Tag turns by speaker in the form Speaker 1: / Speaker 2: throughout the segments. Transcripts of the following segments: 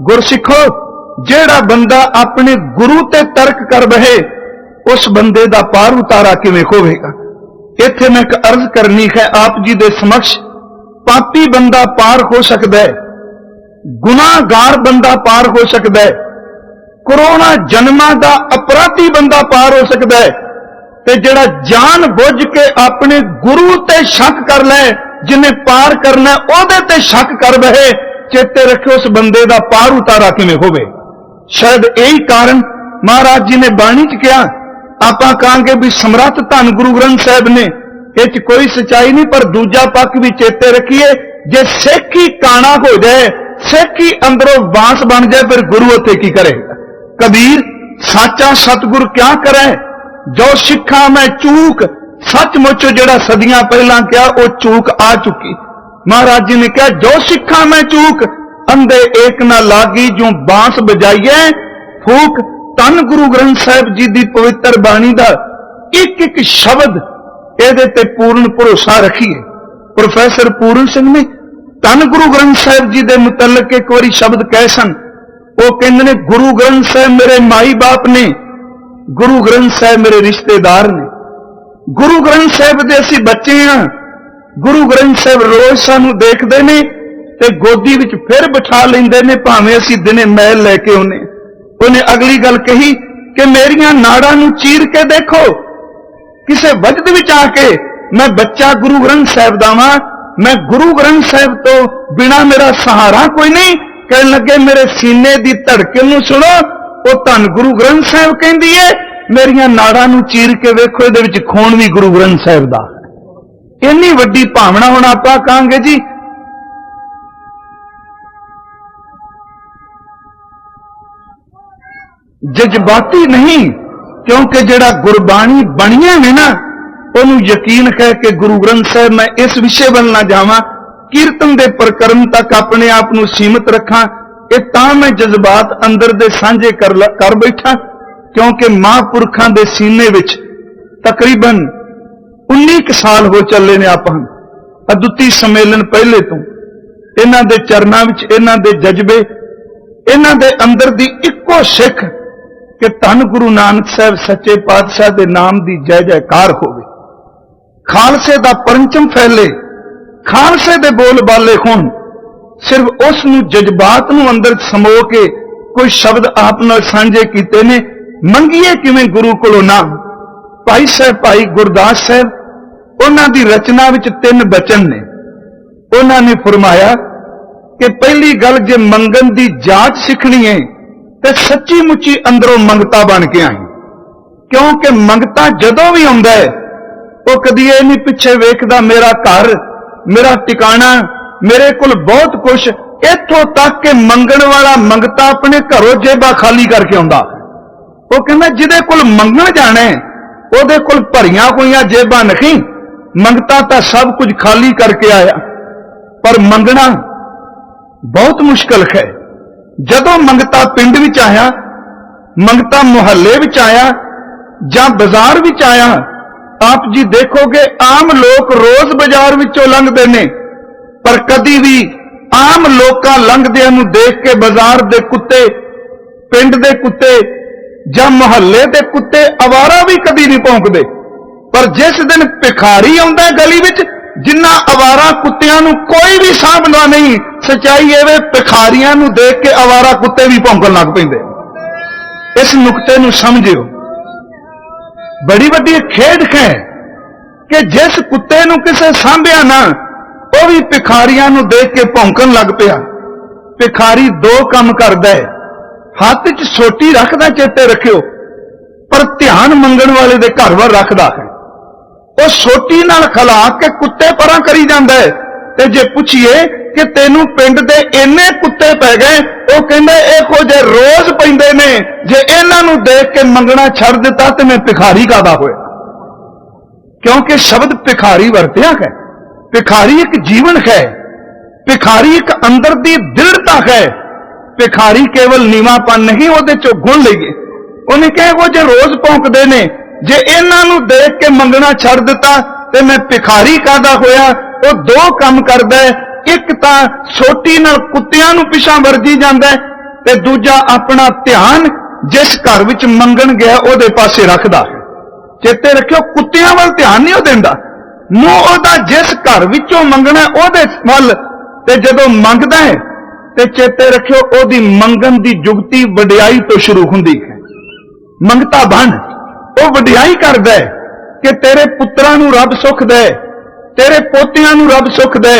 Speaker 1: ਗੁਰਸਿੱਖੋ, ਜਿਹੜਾ ਬੰਦਾ ਆਪਣੇ ਗੁਰੂ ਤੇ ਤਰਕ ਕਰ ਬਹੇ, ਉਸ ਬੰਦੇ ਦਾ ਪਾਰ ਉਤਾਰਾ ਕਿਵੇਂ ਹੋਵੇਗਾ? ਇੱਥੇ ਮੈਂ ਇੱਕ ਅਰਜ਼ ਕਰਨੀ ਹੈ, ਆਪ ਜੀ ਦੇ ਸਮਕਸ਼, ਪਾਪੀ ਬੰਦਾ ਪਾਰ ਹੋ ਸਕਦਾ ਹੈ, ਗੁਨਾਹਗਾਰ ਬੰਦਾ ਪਾਰ ਹੋ ਸਕਦਾ ਹੈ, ਕਰੋਨਾ ਜਨਮਾਂ ਦਾ ਅਪਰਾਧੀ ਬੰਦਾ ਪਾਰ ਹੋ ਸਕਦਾ ਹੈ, ਤੇ ਜਿਹੜਾ ਜਾਣ ਬੁੱਝ ਕੇ ਆਪਣੇ ਗੁਰੂ ਤੇ ਸ਼ੱਕ ਕਰ ਲੈ, ਜਿਹਨੇ ਪਾਰ ਕਰਨਾ ਉਹਦੇ ਤੇ ਸ਼ੱਕ ਕਰ ਬਹੇ ਚੇਤੇ ਰੱਖਿਓ ਉਸ ਬੰਦੇ ਦਾ ਪਾਰ ਉਤਾਰਾ ਕਿਵੇਂ ਹੋਵੇ? ਸ਼ਾਇਦ ਇਹੀ ਕਾਰਨ ਮਹਾਰਾਜ ਜੀ ਨੇ ਬਾਣੀ ਚ ਕਿਹਾ, ਆਪਾਂ ਕਹਾਂਗੇ ਵੀ ਸਮਰੱਥ ਧੰਨ ਗੁਰੂ ਗ੍ਰੰਥ ਸਾਹਿਬ ਨੇ, ਇਹ ਚ ਕੋਈ ਸਚਾਈ ਨਹੀਂ, ਪਰ ਦੂਜਾ ਪੱਖ ਵੀ ਚੇਤੇ ਰੱਖੀਏ, ਜੇ ਸਿੱਖ ਹੀ ਕਾਣਾ ਹੋ ਜਾਏ, ਸਿੱਖ ਹੀ ਅੰਦਰੋਂ ਬਾਂਸ ਬਣ ਜਾਏ, ਫਿਰ ਗੁਰੂ ਉੱਥੇ ਕੀ ਕਰੇਗਾ ਕਬੀਰ, ਸਾਚਾ ਸਤਿਗੁਰ ਕਿਆ ਕਰੇ? ਜੋ ਸਿੱਖਾਂ ਮੈਂ ਚੂਕ, ਸੱਚਮੁੱਚ ਜਿਹੜਾ ਸਦੀਆਂ ਪਹਿਲਾਂ ਕਿਹਾ, ਉਹ ਚੂਕ ਆ ਚੁੱਕੀ। ਮਹਾਰਾਜ ਜੀ ਨੇ ਕਿਹਾ, ਜੋ ਸਿੱਖਾਂ ਮੈਂ ਚੂਕ ਅੰਦੇ ਏਕ ਨਾ ਲਾਗੀ ਜੋ ਬਾਂਸ ਬਜਾਈਏ ਫੂਕ ਤਨ ਗੁਰੂ ਗ੍ਰੰਥ ਸਾਹਿਬ ਜੀ ਦੀ ਪਵਿੱਤਰ ਬਾਣੀ ਦਾ ਇੱਕ ਇੱਕ ਸ਼ਬਦ ਇਹਦੇ ਤੇ ਪੂਰਨ ਭਰੋਸਾ ਰੱਖੀਏ। ਪ੍ਰੋਫੈਸਰ ਪੂਰਨ ਸਿੰਘ ਨੇ ਤਨ ਗੁਰੂ ਗ੍ਰੰਥ ਸਾਹਿਬ ਜੀ ਦੇ ਮੁਤਲਕ ਇੱਕ ਵਾਰੀ ਸ਼ਬਦ ਕਹੇ ਸਨ। ਉਹ ਕਹਿੰਦੇ ਨੇ, ਗੁਰੂ ਗ੍ਰੰਥ ਸਾਹਿਬ ਮੇਰੇ ਮਾਈ ਬਾਪ ਨੇ, ਗੁਰੂ ਗ੍ਰੰਥ ਸਾਹਿਬ ਮੇਰੇ ਰਿਸ਼ਤੇਦਾਰ ਨੇ। ਗੁਰੂ ਗ੍ਰੰਥ ਸਾਹਿਬ ਦੇ ਅਸੀਂ ਬੱਚੇ ਹਾਂ ਗੁਰੂ ਗ੍ਰੰਥ ਸਾਹਿਬ ਰੋਜ਼ ਸਾਨੂੰ ਦੇਖਦੇ ਨੇ ਤੇ ਗੋਦੀ ਵਿੱਚ ਫਿਰ ਬਿਠਾ ਲੈਂਦੇ ਨੇ, ਭਾਵੇਂ ਅਸੀਂ ਦਿਨੇ ਮੈਲ ਲੈ ਕੇ ਆਉਨੇ ਉਹਨੇ ਅਗਲੀ ਗੱਲ ਕਹੀ ਕਿ ਮੇਰੀਆਂ ਨਾੜਾਂ ਨੂੰ ਚੀਰ ਕੇ ਦੇਖੋ। ਕਿਸੇ ਵਜਦ ਵਿੱਚ ਆ ਕੇ ਮੈਂ ਬੱਚਾ ਗੁਰੂ ਗ੍ਰੰਥ ਸਾਹਿਬ ਦਾ ਵਾਂ, ਮੈਂ ਗੁਰੂ ਗ੍ਰੰਥ ਸਾਹਿਬ ਤੋਂ ਬਿਨਾ ਮੇਰਾ ਸਹਾਰਾ ਕੋਈ ਨਹੀਂ। ਕਹਿਣ ਲੱਗੇ, ਮੇਰੇ ਸੀਨੇ ਦੀ ਧੜਕਣ ਨੂੰ ਸੁਣੋ, ਉਹ ਧੰਨ ਗੁਰੂ ਗ੍ਰੰਥ ਸਾਹਿਬ ਕਹਿੰਦੀ ਏ, ਮੇਰੀਆਂ ਨਾੜਾਂ ਨੂੰ ਚੀਰ ਕੇ ਵੇਖੋ, ਇਹਦੇ ਵਿੱਚ ਖੂਨ ਵੀ ਗੁਰੂ ਗ੍ਰੰਥ ਸਾਹਿਬ ਦਾ। ਇੰਨੀ ਵੱਡੀ ਭਾਵਨਾ ਹੁਣ ਆਪਾਂ ਕਹਾਂਗੇ ਜੀ। ਜਜ਼ਬਾਤੀ ਨਹੀਂ, ਕਿਉਂਕਿ ਜਿਹੜਾ ਗੁਰਬਾਣੀ ਬਣੀਆਂ ਨੇ ਨਾ, ਉਹਨੂੰ ਯਕੀਨ ਹੈ ਕਿ ਗੁਰੂ ਗ੍ਰੰਥ ਸਾਹਿਬ ਮੈਂ ਇਸ ਵਿਸ਼ੇ ਵੱਲ ਨਾ ਜਾਵਾਂ। ਕੀਰਤਨ ਦੇ ਪ੍ਰਕਰਮ ਤੱਕ ਆਪਣੇ ਆਪ ਨੂੰ ਸੀਮਿਤ ਰੱਖਾਂ, ਇਹ ਤਾਂ ਮੈਂ ਜਜ਼ਬਾਤ ਅੰਦਰ ਦੇ ਸਾਂਝੇ ਕਰ ਲ- ਕਰ ਬੈਠਾ, ਕਿਉਂਕਿ ਮਹਾਂਪੁਰਖਾਂ ਦੇ ਸੀਨੇ ਵਿੱਚ ਤਕਰੀਬਨ 19 ਕੁ ਸਾਲ ਹੋ ਚੱਲੇ ਨੇ ਆਪਾਂ ਅਦੁੱਤੀ ਸੰਮੇਲਨ ਪਹਿਲੇ ਤੋਂ। ਇਹਨਾਂ ਦੇ ਚਰਨਾਂ ਵਿੱਚ, ਇਹਨਾਂ ਦੇ ਜਜ਼ਬੇ, ਇਹਨਾਂ ਦੇ ਅੰਦਰ ਦੀ ਇੱਕੋ ਸਿੱਖ ਕਿ ਧੰਨ ਗੁਰੂ ਨਾਨਕ ਸਾਹਿਬ ਸੱਚੇ ਪਾਤਸ਼ਾਹ ਦੇ ਨਾਮ ਦੀ ਜੈ ਜੈਕਾਰ ਹੋਵੇ। ਖਾਲਸੇ ਦਾ ਪਰਚਮ ਫੈਲੇ, ਖਾਲਸੇ ਦੇ ਬੋਲ ਬਾਲੇ ਹੋਣ, ਸਿਰਫ ਉਸ ਨੂੰ ਜਜ਼ਬਾਤ ਨੂੰ ਅੰਦਰ ਸਮੋ ਕੇ ਕੋਈ ਸ਼ਬਦ ਆਪ ਨਾਲ ਸਾਂਝੇ ਕੀਤੇ ਨੇ, ਮੰਗੀਏ ਕਿਵੇਂ ਗੁਰੂ ਕੋਲੋਂ ਨਾਮ? ਭਾਈ ਸਾਹਿਬ ਭਾਈ ਗੁਰਦਾਸ ਸਾਹਿਬ ਉਹਨਾਂ ਦੀ ਰਚਨਾ ਵਿੱਚ ਤਿੰਨ ਬਚਨ ਨੇ। ਉਹਨਾਂ ਨੇ ਫਰਮਾਇਆ ਕਿ ਪਹਿਲੀ ਗੱਲ ਜੇ ਮੰਗਣ ਦੀ ਜਾਚ ਸਿੱਖਣੀ ਹੈ ਤੇ ਸੱਚੀ ਮੁੱਚੀ ਅੰਦਰੋਂ ਮੰਗਤਾ ਬਣ ਕੇ ਆਈ। ਕਿਉਂਕਿ ਮੰਗਤਾ ਜਦੋਂ ਵੀ ਆਉਂਦਾ ਹੈ ਉਹ ਕਦੀ ਇਹ ਨਹੀਂ ਪਿੱਛੇ ਵੇਖਦਾ ਮੇਰਾ ਘਰ ਮੇਰਾ ਟਿਕਾਣਾ ਮੇਰੇ ਕੋਲ ਬਹੁਤ ਕੁਝ ਇੱਥੋਂ ਤੱਕ ਕਿ ਮੰਗਣ ਵਾਲਾ ਮੰਗਤਾ ਆਪਣੇ ਘਰੋਂ ਜੇਬਾਂ ਖਾਲੀ ਕਰਕੇ ਆਉਂਦਾ। ਉਹ ਕਹਿੰਦਾ ਜਿਹਦੇ ਕੋਲ ਮੰਗਣ ਜਾਣਾ ਹੈ, ਉਹਦੇ ਕੋਲ ਭਰੀਆਂ ਹੋਈਆਂ ਜੇਬਾਂ ਨਹੀਂ। ਮੰਗਤਾ ਤਾਂ ਸਭ ਕੁਝ ਖਾਲੀ ਕਰਕੇ ਆਇਆ। ਪਰ ਮੰਗਣਾ ਬਹੁਤ ਮੁਸ਼ਕਲ ਹੈ। ਜਦੋਂ ਮੰਗਤਾ ਪਿੰਡ ਵਿੱਚ ਆਇਆ, ਮੰਗਤਾ ਮੁਹੱਲੇ ਵਿੱਚ ਆਇਆ ਜਾਂ ਬਾਜ਼ਾਰ ਵਿੱਚ ਆਇਆ, ਆਪ ਜੀ ਦੇਖੋਗੇ ਆਮ ਲੋਕ ਰੋਜ਼ ਬਾਜ਼ਾਰ ਵਿੱਚੋਂ ਲੰਘਦੇ ਨੇ। ਪਰ ਕਦੀ ਵੀ ਆਮ ਲੋਕਾਂ ਲੰਘਦਿਆਂ ਨੂੰ ਦੇਖ ਕੇ ਬਾਜ਼ਾਰ ਦੇ ਕੁੱਤੇ, ਪਿੰਡ ਦੇ ਕੁੱਤੇ ਜਾਂ ਮੁਹੱਲੇ ਦੇ ਕੁੱਤੇ ਅਵਾਰਾ ਵੀ ਕਦੀ ਨਹੀਂ ਭੌਂਕਦੇ ਪਰ ਜਿਸ ਦਿਨ ਭਿਖਾਰੀ ਆਉਂਦਾ ਗਲੀ ਵਿੱਚ, ਜਿੰਨਾ ਅਵਾਰਾ ਕੁੱਤਿਆਂ ਨੂੰ ਕੋਈ ਵੀ ਸਾਂਭਦਾ ਨਹੀਂ, ਸਚਾਈ ਇਹ ਭਿਖਾਰੀਆਂ ਨੂੰ ਦੇਖ ਕੇ ਅਵਾਰਾ ਕੁੱਤੇ ਵੀ ਭੌਂਕਣ ਲੱਗ ਪੈਂਦੇ। ਇਸ ਨੁਕਤੇ ਨੂੰ ਸਮਝਿਓ। ਬੜੀ ਵੱਡੀ ਖੇਡ ਹੈ ਕਿ ਜਿਸ ਕੁੱਤੇ ਨੂੰ ਕਿਸੇ ਸਾਂਭਿਆ ਨਾ, ਉਹ ਵੀ ਭਿਖਾਰੀਆਂ ਨੂੰ ਦੇਖ ਕੇ ਭੌਂਕਣ ਲੱਗ ਪਿਆ। ਭਿਖਾਰੀ ਦੋ ਕੰਮ ਕਰਦਾ ਹੈ। ਹੱਥ 'ਚ ਸੋਟੀ ਰੱਖਦਾ, ਚੇਤੇ ਰੱਖਿਓ। ਪਰ ਧਿਆਨ ਮੰਗਣ ਵਾਲੇ ਦੇ ਘਰ ਵੱਲ ਰੱਖਦਾ ਹੈ। ਉਹ ਸੋਟੀ ਨਾਲ ਖਲਾ ਕੇ ਕੁੱਤੇ ਪਰਾਂ ਕਰੀ ਜਾਂਦਾ ਹੈ। ਤੇ ਜੇ ਪੁੱਛੀਏ ਕਿ ਤੈਨੂੰ ਪਿੰਡ ਦੇ ਇੰਨੇ ਕੁੱਤੇ ਪੈ ਗਏ, ਉਹ ਕਹਿੰਦਾ, ਇਹੋ ਜੇ ਰੋਜ਼ ਪੈਂਦੇ ਨੇ। ਜੇ ਇਹਨਾਂ ਨੂੰ ਦੇਖ ਕੇ ਮੰਗਣਾ ਛੱਡ ਦਿੱਤਾ, ਤੇ ਮੈਂ ਭਿਖਾਰੀ ਕਾਦਾ ਹੋਇਆ? ਕਿਉਂਕਿ ਸ਼ਬਦ ਭਿਖਾਰੀ ਵਰਤਿਆ ਹੈ। ਭਿਖਾਰੀ ਇੱਕ ਜੀਵਨ ਹੈ। ਭਿਖਾਰੀ ਇੱਕ ਅੰਦਰ ਦੀ ਦ੍ਰਿੜਤਾ ਹੈ। ਭਿਖਾਰੀ ਕੇਵਲ ਨੀਵਾਪਨ ਨਹੀਂ, ਉਹਦੇ ਚੋਂ ਗੁਣ ਲਈਏ। ਉਹਨੇ ਕਿਹਾ ਉਹ ਜੇ ਰੋਜ਼ ਭੌਂਕਦੇ ਨੇ, ਜੇ ਇਹਨਾਂ ਨੂੰ ਦੇਖ ਕੇ ਮੰਗਣਾ ਛੱਡ ਦਿੱਤਾ, ਤੇ ਮੈਂ ਭਿਖਾਰੀ ਕਾਦਾ ਹੋਇਆ? ਉਹ ਦੋ ਕੰਮ ਕਰਦਾ ਹੈ। ਇੱਕ ਤਾਂ ਛੋਟੀ ਨਾਲ ਕੁੱਤਿਆਂ ਨੂੰ ਪਿਛਾਂ ਵਰਜੀ ਜਾਂਦਾ ਹੈ, ਤੇ ਦੂਜਾ ਆਪਣਾ ਧਿਆਨ ਜਿਸ ਘਰ ਵਿੱਚ ਮੰਗਣ ਗਿਆ, ਉਹਦੇ ਪਾਸੇ ਰੱਖਦਾ ਹੈ। ਚੇਤੇ ਰੱਖਿਓ, ਕੁੱਤਿਆਂ ਵੱਲ ਧਿਆਨ ਨਹੀਂ ਉਹ ਦਿੰਦਾ। ਮੂੰਹ ਉਹਦਾ ਜਿਸ ਘਰ ਵਿੱਚੋਂ ਮੰਗਣਾ ਉਹਦੇ ਵੱਲ, ਤੇ ਜਦੋਂ ਮੰਗਦਾ ਹੈ ਤੇ ਚੇਤੇ ਰੱਖਿਓ, ਉਹਦੀ ਮੰਗਣ ਦੀ ਜੁਗਤੀ ਵਡਿਆਈ ਤੋਂ ਸ਼ੁਰੂ ਹੁੰਦੀ ਹੈ। ਮੰਗਤਾ ਬਣ ਉਹ ਵਡਿਆਈ ਕਰਦਾ ਹੈ ਕਿ ਤੇਰੇ ਪੁੱਤਰਾਂ ਨੂੰ ਰੱਬ ਸੁੱਖ ਦੇ ਤੇਰੇ ਪੋਤਿਆਂ ਨੂੰ ਰੱਬ ਸੁੱਖ ਦੇ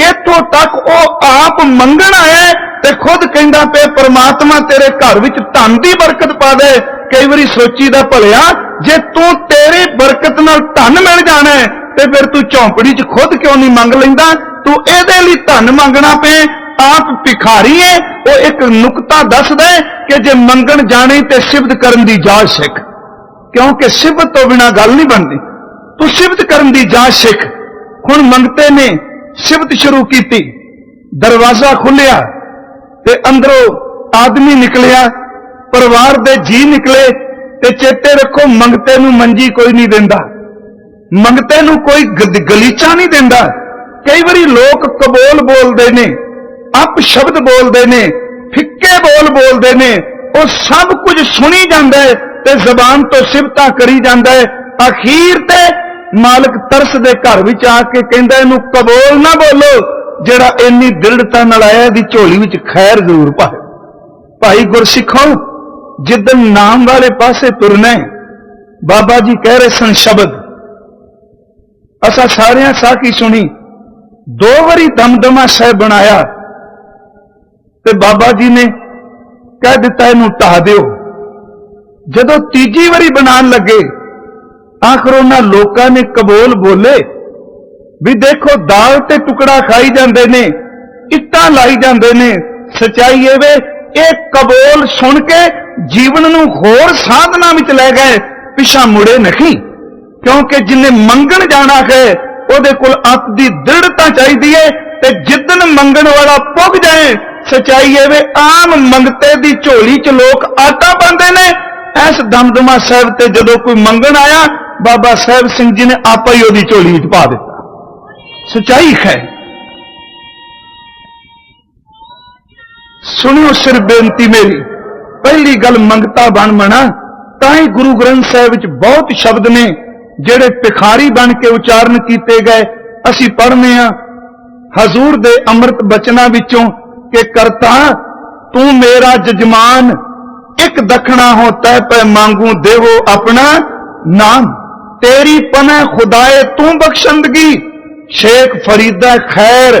Speaker 1: ਇੱਥੋਂ ਤੱਕ ਉਹ ਆਪ ਮੰਗਣ ਆਇਆ ਤੇ ਖੁਦ ਕਹਿੰਦਾ ਪਏ ਪ੍ਰਮਾਤਮਾ ਤੇਰੇ ਘਰ ਵਿੱਚ ਧਨ ਦੀ ਬਰਕਤ ਪਾ ਦੇ। ਕਈ ਵਾਰੀ ਸੋਚੀ ਦਾ ਭਲਿਆ, ਜੇ ਤੂੰ ਤੇਰੇ ਬਰਕਤ ਨਾਲ ਧਨ ਮਿਲ ਜਾਣਾ ਤੇ ਫਿਰ ਤੂੰ ਝੌਂਪੜੀ 'ਚ ਖੁਦ ਕਿਉਂ ਨਹੀਂ ਮੰਗ ਲੈਂਦਾ? ਤੂੰ ਇਹਦੇ ਲਈ ਧਨ ਮੰਗਣਾ ਪਏ ਆਪ ਭਿਖਾਰੀ ਹੈ, ਉਹ ਇੱਕ ਨੁਕਤਾ ਦੱਸਦਾ ਹੈ ਕਿ ਜੇ ਮੰਗਣ ਜਾਣੇ ਤੇ ਸਿਫਤ ਕਰਨ ਦੀ ਜਾਚ ਸਿੱਖ। ਕਿਉਂਕਿ ਸਿਫਤ ਤੋਂ ਬਿਨਾ ਗੱਲ ਨਹੀਂ ਬਣਦੀ। ਤੂੰ ਸਿਫਤ ਕਰਨ ਦੀ ਜਾਚ ਸਿੱਖ। ਹੁਣ ਮੰਗਤੇ ਨੇ ਸਿਫਤ ਸ਼ੁਰੂ ਕੀਤੀ। ਦਰਵਾਜ਼ਾ ਖੁੱਲਿਆ ਤੇ ਅੰਦਰੋਂ ਆਦਮੀ ਨਿਕਲਿਆ, ਪਰਿਵਾਰ ਦੇ ਜੀ ਨਿਕਲੇ ਤੇ ਚੇਤੇ ਰੱਖੋ ਮੰਗਤੇ ਨੂੰ ਮੰਜੀ ਕੋਈ ਨਹੀਂ ਦਿੰਦਾ। ਮੰਗਤੇ ਨੂੰ ਕੋਈ ਗਲੀਚਾ ਨਹੀਂ ਦਿੰਦਾ। ਕਈ ਵਾਰੀ ਲੋਕ ਕਬੋਲ ਬੋਲਦੇ ਨੇ ਅਪ ਸ਼ਬਦ ਬੋਲਦੇ ਨੇ, ਫਿੱਕੇ ਬੋਲ ਬੋਲਦੇ ਨੇ, ਉਹ ਸਭ ਕੁਝ ਸੁਣੀ ਜਾਂਦਾ ਹੈ ਤੇ ਜ਼ਬਾਨ ਤੋਂ ਸਿਫਤਾਂ ਕਰੀ ਜਾਂਦਾ ਹੈ। ਅਖੀਰ ਤੇ ਮਾਲਕ ਤਰਸ ਦੇ ਘਰ ਵਿੱਚ ਆ ਕੇ ਕਹਿੰਦਾ, ਇਹਨੂੰ ਕਬੋਲ ਨਾ ਬੋਲੋ, ਜਿਹੜਾ ਇੰਨੀ ਦ੍ਰਿੜਤਾ ਨਾਲ ਆਇਆ ਦੀ ਝੋਲੀ ਵਿੱਚ ਖੈਰ ਜ਼ਰੂਰ ਪਾਏ ਭਾਈ ਗੁਰਸਿੱਖੋ ਜਿੱਦਨ ਨਾਮ ਵਾਲੇ ਪਾਸੇ ਤੁਰਨਾ ਬਾਬਾ ਜੀ ਕਹਿ ਰਹੇ ਸਨ, ਸ਼ਬਦ। ਅਸਾਂ ਸਾਰਿਆਂ ਸਾਖੀ ਸੁਣੀ, ਦੋ ਵਾਰੀ ਦਮਦਮਾ ਸਾਹਿਬ ਬਣਾਇਆ ਤੇ ਬਾਬਾ ਜੀ ਨੇ ਕਹਿ ਦਿੱਤਾ ਇਹਨੂੰ ਢਾਹ ਦਿਓ। ਜਦੋਂ ਤੀਜੀ ਵਾਰੀ ਬਣਾਉਣ ਲੱਗੇ, ਆਖਰ ਉਹਨਾਂ ਲੋਕਾਂ ਨੇ ਕਬੋਲ ਬੋਲੇ ਵੀ ਦੇਖੋ ਦਾਲ ਤੇ ਟੁਕੜਾ ਖਾਈ ਜਾਂਦੇ ਨੇ, ਇੱਟਾਂ ਲਾਈ ਜਾਂਦੇ ਨੇ। ਸਚਾਈ ਇਹ ਵੇ, ਇਹ ਕਬੋਲ ਸੁਣ ਕੇ ਜੀਵਨ ਨੂੰ ਹੋਰ ਸਾਧਨਾ ਵਿੱਚ ਲੈ ਗਏ, ਪਿਛਾ ਮੁੜੇ ਨਹੀਂ। ਕਿਉਂਕਿ ਜਿਨੇ ਮੰਗਣ ਜਾਣਾ ਹੈ ਉਹਦੇ ਕੋਲ ਅੱਤ ਦੀ ਦ੍ਰਿੜਤਾ ਚਾਹੀਦੀ ਹੈ ਤੇ ਜਿੱਦਨ ਮੰਗਣ ਵਾਲਾ ਪੁੱਗ ਜਾਏ ਸਚਾਈ ਇਹ ਵੇ, ਆਮ ਮੰਗਤੇ ਦੀ ਝੋਲੀ 'ਚ ਲੋਕ ਆਟਾ ਪਾਉਂਦੇ ਨੇ। ਇਸ ਦਮਦਮਾ ਸਾਹਿਬ ਤੇ ਜਦੋਂ ਕੋਈ ਮੰਗਣ ਆਇਆ, ਬਾਬਾ ਸਾਹਿਬ ਸਿੰਘ ਜੀ ਨੇ ਆਪਾ ਹੀ ਉਹਦੀ ਝੋਲੀ ਚ ਪਾ ਦਿੱਤਾ। ਸਚਾਈ ਹੈ ਸੁਣਿਓ ਸਿਰ ਬੇਨਤੀ ਮੇਰੀ, ਪਹਿਲੀ ਗੱਲ ਮੰਗਤਾ ਬਣ ਮਣਾ, ਤਾਂ ਹੀ ਗੁਰੂ ਗ੍ਰੰਥ ਸਾਹਿਬ ਵਿੱਚ ਬਹੁਤ ਸ਼ਬਦ ਨੇ, ਜਿਹੜੇ ਭਿਖਾਰੀ ਬਣ ਕੇ ਉਚਾਰਨ ਕੀਤੇ ਗਏ। ਅਸੀਂ ਪੜ੍ਹਨੇ ਆ, ਹਜ਼ੂਰ ਦੇ ਅੰਮ੍ਰਿਤ ਬਚਨਾਂ ਵਿੱਚੋਂ ਕਿ ਕਰਤਾ, ਤੂੰ ਮੇਰਾ ਜਜਮਾਨ, ਇੱਕ ਦਖਣਾ ਹੋ ਤੈ ਪੈ ਮੰਗੂ ਦੇਵੋ ਆਪਣਾ ਨਾਮ। ਤੇਰੀ ਪਨਾ ਖੁਦਾਏ ਤੂੰ ਬਖਸ਼ੰਦਗੀ। ਸ਼ੇਖ ਫਰੀਦਾ ਖੈਰ,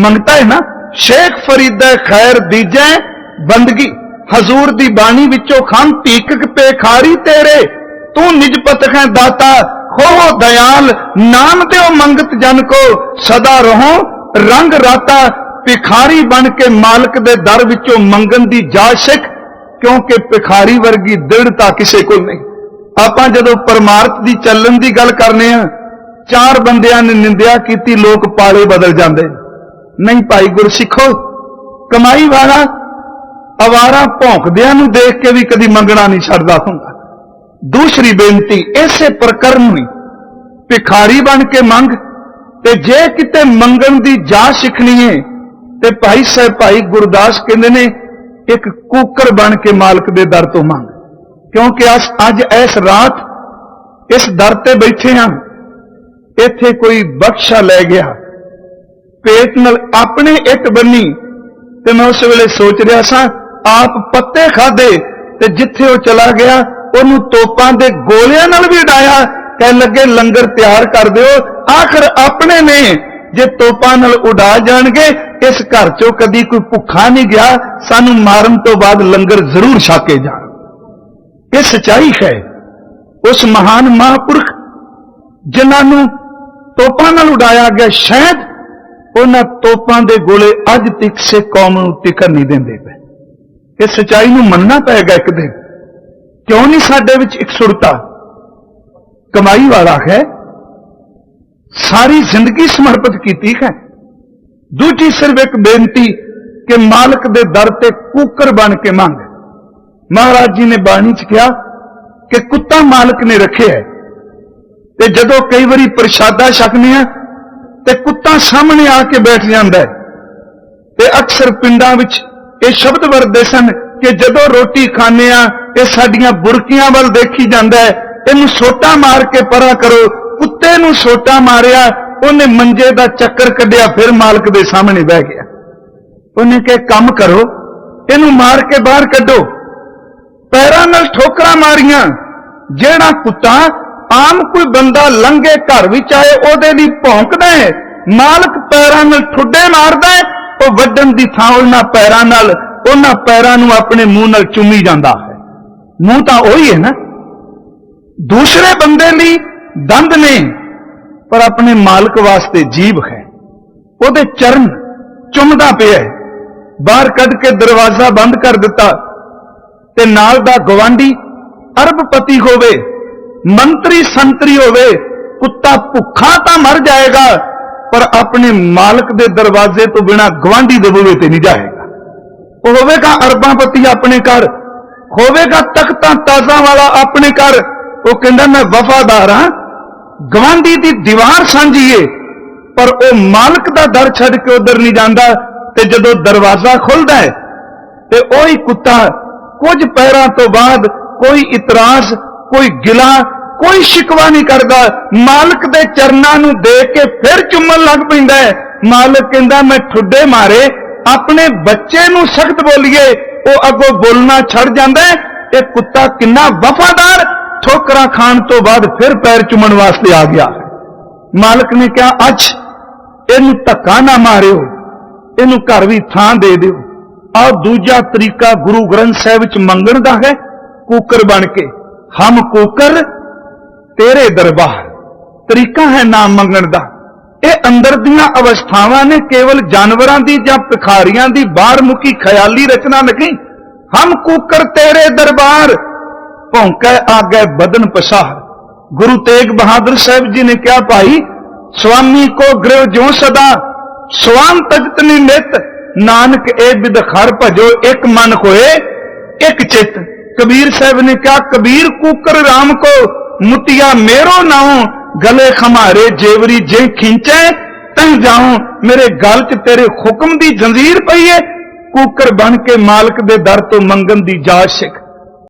Speaker 1: ਮੰਗਤਾ ਹੈ ਨਾ? ਸ਼ੇਖ ਫਰੀਦਾ ਖੈਰ ਦੀਜੈ ਬੰਦਗੀ। ਹਜ਼ੂਰ ਦੀ ਬਾਣੀ ਵਿੱਚੋਂ ਖਾਂ ਭੀਖਕ ਪੇਖਾਰੀ ਤੇਰੇ। ਤੂੰ ਨਿਜ ਪਤ ਹੈ ਦਾਤਾ ਹੋ ਦਇਆਲ, ਨਾਮ ਦਿਓ ਮੰਗਤ ਜਨ ਕੋ। ਸਦਾ ਰਹੋ ਰੰਗ ਰਾਤਾ ਭਿਖਾਰੀ ਬਣ ਕੇ ਮਾਲਕ ਦੇ ਦਰ ਵਿੱਚੋਂ ਮੰਗਣ ਦੀ ਜਾ ਸਿੱਖ, ਕਿਉਂਕਿ ਭਿਖਾਰੀ ਵਰਗੀ ਦ੍ਰਿੜਤਾ ਕਿਸੇ ਕੋਲ ਨਹੀਂ। ਆਪਾਂ ਜਦੋਂ ਪਰਮਾਰਥ ਦੀ ਚੱਲਣ ਦੀ ਗੱਲ ਕਰਨੇ ਆ, ਚਾਰ ਬੰਦਿਆਂ ਨੇ ਨਿੰਦਿਆ ਕੀਤੀ, ਲੋਕ ਪਾਲੇ ਬਦਲ ਜਾਂਦੇ। ਨਹੀਂ ਭਾਈ ਗੁਰਸਿੱਖੋ, ਕਮਾਈ ਵਾਲਾ ਅਵਾਰਾ ਭੌਂਕਦਿਆਂ ਨੂੰ ਦੇਖ ਕੇ ਵੀ ਕਦੀ ਮੰਗਣਾ ਨਹੀਂ ਛੱਡਦਾ ਹੁੰਦਾ। ਦੂਸਰੀ ਬੇਨਤੀ ਇਸੇ ਪ੍ਰਕਰਨ ਨੂੰ ਭਿਖਾਰੀ ਬਣ ਕੇ ਮੰਗ, ਤੇ ਜੇ ਕਿਤੇ ਮੰਗਣ ਦੀ ਜਾ ਸਿੱਖਣੀ ਹੈ ਤੇ ਭਾਈ ਸਾਹਿਬ, ਭਾਈ ਗੁਰਦਾਸ ਕਹਿੰਦੇ ਨੇ, ਇੱਕ ਕੂਕਰ ਬਣ ਕੇ ਮਾਲਕ ਦੇ ਦਰ ਤੋਂ ਮੰਗ। ਕਿਉਂਕਿ ਅਸ, ਅੱਜ ਇਸ ਰਾਤ ਇਸ ਦਰ ਤੇ ਬੈਠੇ ਹਾਂ। ਇੱਥੇ ਕੋਈ ਬਖਸ਼ਾ ਲੈ ਗਿਆ। ਪੇਟ ਨਾਲ ਆਪਣੇ ਇੱਟ ਬੰਨੀ ਤੇ ਮੈਂ ਉਸ ਵੇਲੇ ਸੋਚ ਰਿਹਾ ਸਾਂ, ਆਪ ਪੱਤੇ ਖਾਦੇ ਤੇ ਜਿੱਥੇ ਉਹ ਚਲਾ ਗਿਆ, ਉਹਨੂੰ ਤੋਪਾਂ ਦੇ ਗੋਲਿਆਂ ਨਾਲ ਵੀ ਉਡਾਇਆ। ਕਹਿ ਲੱਗੇ, ਲੰਗਰ ਤਿਆਰ ਕਰ ਦਿਓ। ਆਖਰ ਆਪਣੇ ਨੇ ਜੇ ਤੋਪਾਂ ਨਾਲ ਉਡਾ ਜਾਣਗੇ, ਇਸ ਘਰ ਚੋਂ ਕਦੀ ਕੋਈ ਭੁੱਖਾ ਨਹੀਂ ਗਿਆ, ਸਾਨੂੰ ਮਾਰਨ ਤੋਂ ਬਾਅਦ ਲੰਗਰ ਜ਼ਰੂਰ ਛਾਕੇ ਜਾਣ। ਇਹ ਸਚਾਈ ਹੈ। ਉਸ ਮਹਾਨ ਮਹਾਂਪੁਰਖ, ਜਿਨ੍ਹਾਂ ਨੂੰ ਤੋਪਾਂ ਨਾਲ ਉਡਾਇਆ ਗਿਆ ਸ਼ਾਇਦ ਉਹਨਾਂ ਤੋਪਾਂ ਦੇ ਗੋਲੇ ਅੱਜ ਤੱਕ ਸੇ ਕੌਮ ਨੂੰ ਟਿਕਣ ਨਹੀਂ ਦਿੰਦੇ ਪਏ। ਇਹ ਸਚਾਈ ਨੂੰ ਮੰਨਣਾ ਪਏਗਾ ਇੱਕ ਦਿਨ। ਕਿਉਂ ਨਹੀਂ ਸਾਡੇ ਵਿੱਚ ਇੱਕ ਸੁਰਤਾ? ਕਮਾਈ ਵਾਲਾ ਹੈ। ਸਾਰੀ ਜ਼ਿੰਦਗੀ ਸਮਰਪਿਤ ਕੀਤੀ ਹੈ। ਦੂਜੀ ਸਿਰਫ ਇੱਕ ਬੇਨਤੀ ਕਿ ਮਾਲਕ ਦੇ ਦਰ ਤੇ ਕੂਕਰ ਬਣ ਕੇ ਮੰਗ। ਮਹਾਰਾਜ ਜੀ ਨੇ ਬਾਣੀ ਚ ਕਿਹਾ ਕਿ ਕੁੱਤਾ ਮਾਲਕ ਨੇ ਰੱਖਿਆ ਹੈ। ਤੇ ਜਦੋਂ ਕਈ ਵਾਰੀ ਪ੍ਰਸ਼ਾਦਾ ਛਕਨੇ ਆ ਤੇ ਕੁੱਤਾ ਸਾਹਮਣੇ ਆ ਕੇ ਬੈਠ ਜਾਂਦਾ ਹੈ। ਤੇ ਅਕਸਰ ਪਿੰਡਾਂ ਵਿੱਚ ਇਹ ਸ਼ਬਦ ਵਰਦੇ ਸਨ ਕਿ ਜਦੋਂ ਰੋਟੀ ਖਾਂਦੇ ਆ ਇਹ ਸਾਡੀਆਂ ਬੁਰਕੀਆਂ ਵੱਲ ਦੇਖੀ ਜਾਂਦਾ ਹੈ। ਇਹਨੂੰ ਸੋਟਾ ਮਾਰ ਕੇ ਪਰਾਂ ਕਰੋ ਕੁੱਤੇ ਨੂੰ ਸੋਟਾ ਮਾਰਿਆ, ਉਹਨੇ ਮੰਜੇ ਦਾ ਚੱਕਰ ਕੱਢਿਆ, ਫਿਰ ਮਾਲਕ ਦੇ ਸਾਹਮਣੇ ਬਹਿ ਗਿਆ। ਉਹਨੇ ਕਿਹਾ, ਕੰਮ ਕਰੋ, ਇਹਨੂੰ ਮਾਰ ਕੇ ਬਾਹਰ ਕੱਢੋ। ਪੈਰਾਂ ਨਾਲ ਠੋਕਰਾਂ ਮਾਰੀਆਂ। ਜਿਹੜਾ ਕੁੱਤਾ ਆਮ ਕੋਈ ਬੰਦਾ ਲੰਘੇ ਘਰ ਵਿੱਚ ਆਏ, ਉਹਦੇ ਲਈ ਭੌਂਕਦਾ ਹੈ। ਮਾਲਕ ਪੈਰਾਂ ਨਾਲ ਠੁੱਡੇ ਮਾਰਦਾ ਹੈ, ਉਹ ਵੱਢਣ ਦੀ ਥਾਂ ਉਹਨਾਂ ਪੈਰਾਂ ਨਾਲ, ਉਹਨਾਂ ਪੈਰਾਂ ਨੂੰ ਆਪਣੇ ਮੂੰਹ ਨਾਲ ਚੁੰਮੀ ਜਾਂਦਾ ਹੈ। ਮੂੰਹ ਤਾਂ ਉਹੀ ਹੈ ਨਾ। ਦੂਸਰੇ ਬੰਦੇ ਲਈ ਦੰਦ ਨੇ, ਪਰ ਆਪਣੇ ਮਾਲਕ ਵਾਸਤੇ ਜੀਭ ਹੈ। ਉਹਦੇ ਚਰਨ ਚੁੰਮਦਾ ਪਿਆ ਬਾਹਰ ਕੱਢ ਕੇ ਦਰਵਾਜ਼ਾ ਬੰਦ ਕਰ ਦਿੱਤਾ। ਤੇ ਨਾਲ ਦਾ ਗਵਾਂਢੀ ਅਰਬਪਤੀ ਹੋਵੇ, ਮੰਤਰੀ ਸੰਤਰੀ ਹੋਵੇ, ਕੁੱਤਾ ਭੁੱਖਾ ਤਾਂ ਮਰ ਜਾਏਗਾ, ਪਰ ਆਪਣੇ ਮਾਲਕ ਦੇ ਦਰਵਾਜ਼ੇ ਤੋਂ ਬਿਨਾ ਗਵਾਂਢੀ ਦੇ ਬੂਹੇ ਤੇ ਨਹੀਂ ਜਾਏਗਾ। ਉਹ ਹੋਵੇਗਾ ਅਰਬਾਪਤੀ ਆਪਣੇ ਘਰ, ਹੋਵੇਗਾ ਤਖਤਾਂ ਤਾਜ਼ਾਂ ਵਾਲਾ ਆਪਣੇ ਘਰ। ਉਹ ਕਹਿੰਦਾ, ਮੈਂ ਵਫਾਦਾਰ ਹਾਂ। ਗਵਾਂਢੀ ਦੀ ਦੀਵਾਰ ਸਾਂਝੀਏ, ਪਰ ਉਹ ਮਾਲਕ ਦਾ ਦਰ ਛੱਡ ਕੇ ਉਧਰ ਨਹੀਂ ਜਾਂਦਾ ਤੇ ਜਦੋਂ ਦਰਵਾਜ਼ਾ ਖੁੱਲਦਾ ਹੈ, ਤੇ ਉਹੀ ਕੁੱਤਾ ਕੁਝ ਪੈਰਾਂ ਤੋਂ ਬਾਅਦ ਕੋਈ ਇਤਰਾਜ਼, ਕੋਈ ਗਿਲਾ, ਕੋਈ ਸ਼ਿਕਵਾ ਨਹੀਂ ਕਰਦਾ। ਮਾਲਕ ਦੇ ਚਰਨਾਂ ਨੂੰ ਦੇਖ ਕੇ ਫਿਰ ਚੁੰਮਣ ਲੱਗ ਪੈਂਦਾ ਹੈ। ਮਾਲਕ ਕਹਿੰਦਾ, ਮੈਂ ਠੁੱਡੇ ਮਾਰੇ, ਆਪਣੇ ਬੱਚੇ ਨੂੰ ਸਖਤ ਬੋਲੀਏ। ਉਹ ਅੱਗੋਂ ਬੋਲਣਾ ਛੱਡ ਜਾਂਦਾ ਹੈ, ਇਹ ਕੁੱਤਾ ਕਿੰਨਾ ਵਫਾਦਾਰ ਠੋਕਰਾਂ ਖਾਣ ਤੋਂ ਬਾਅਦ ਫਿਰ ਪੈਰ ਚੁੰਮਣ ਵਾਸਤੇ ਆ ਗਿਆ। ਮਾਲਕ ਨੇ ਕਿਹਾ ਅੱਜ ਇਹਨੂੰ ਧੱਕਾ ਨਾ ਮਾਰਿਓ, ਇਹਨੂੰ ਘਰ ਵੀ ਥਾਂ ਦੇ ਦਿਓ। ਆਹ ਦੂਜਾ ਤਰੀਕਾ ਗੁਰੂ ਗ੍ਰੰਥ ਸਾਹਿਬ ਵਿੱਚ ਮੰਗਣ ਦਾ ਹੈ, ਕੂਕਰ ਬਣ ਕੇ। ਹਮ ਕੂਕਰ, ਤੇਰੇ ਦਰਬਾਰ। ਤਰੀਕਾ ਹੈ ਨਾਮ ਮੰਗਣ ਦਾ। ਇਹ ਅੰਦਰ ਦੀਆਂ ਅਵਸਥਾਵਾਂ ਨੇ ਕੇਵਲ ਜਾਨਵਰਾਂ ਦੀ ਜਾਂ ਭਿਖਾਰੀਆਂ ਦੀ ਬਾਹਰ ਮੁਕੀ ਖਿਆਲੀ ਰਚਨਾ ਨਹੀਂ। ਹਮ ਕੂਕਰ, ਤੇਰੇ ਦਰਬਾਰ। ਭੌਂਕੈ ਆਗੇ ਬਦਨ ਪਸਾਰ ਗੁਰੂ ਤੇਗ ਬਹਾਦਰ ਸਾਹਿਬ ਜੀ ਨੇ ਕਿਹਾ, ਭਾਈ ਸੁਆਮੀ ਕੋ ਗ੍ਰਹਿ ਜੋ ਸਦਾ, ਸਵਾਮ ਤਜਤ ਨਿਮਿਤ ਨਾਨਕ ਇਹ ਬਿਦ ਖਰ ਭਜੋ, ਇੱਕ ਮਨ ਹੋਏ, ਇੱਕ ਚਿੱਤ। ਕਬੀਰ ਸਾਹਿਬ ਨੇ ਕਿਹਾ, ਕਬੀਰ ਕੂਕਰ RAM ਕੋ, ਮੁਟਿਆ ਮੇਰੋ ਨਾਉ। ਗਲੇ ਖਮਾਰੇ ਜੇਵਰੀ ਜੇ ਖਿੰਚੈ ਤਹ ਜਾਉ। ਮੇਰੇ ਗਲ 'ਚ ਤੇਰੇ ਹੁਕਮ ਦੀ ਜੰਜ਼ੀਰ ਪਈ ਏ। ਕੂਕਰ ਬਣ ਕੇ ਮਾਲਕ ਦੇ ਦਰ ਤੋਂ ਮੰਗਣ ਦੀ ਜਾਚ ਸਿੱਖ।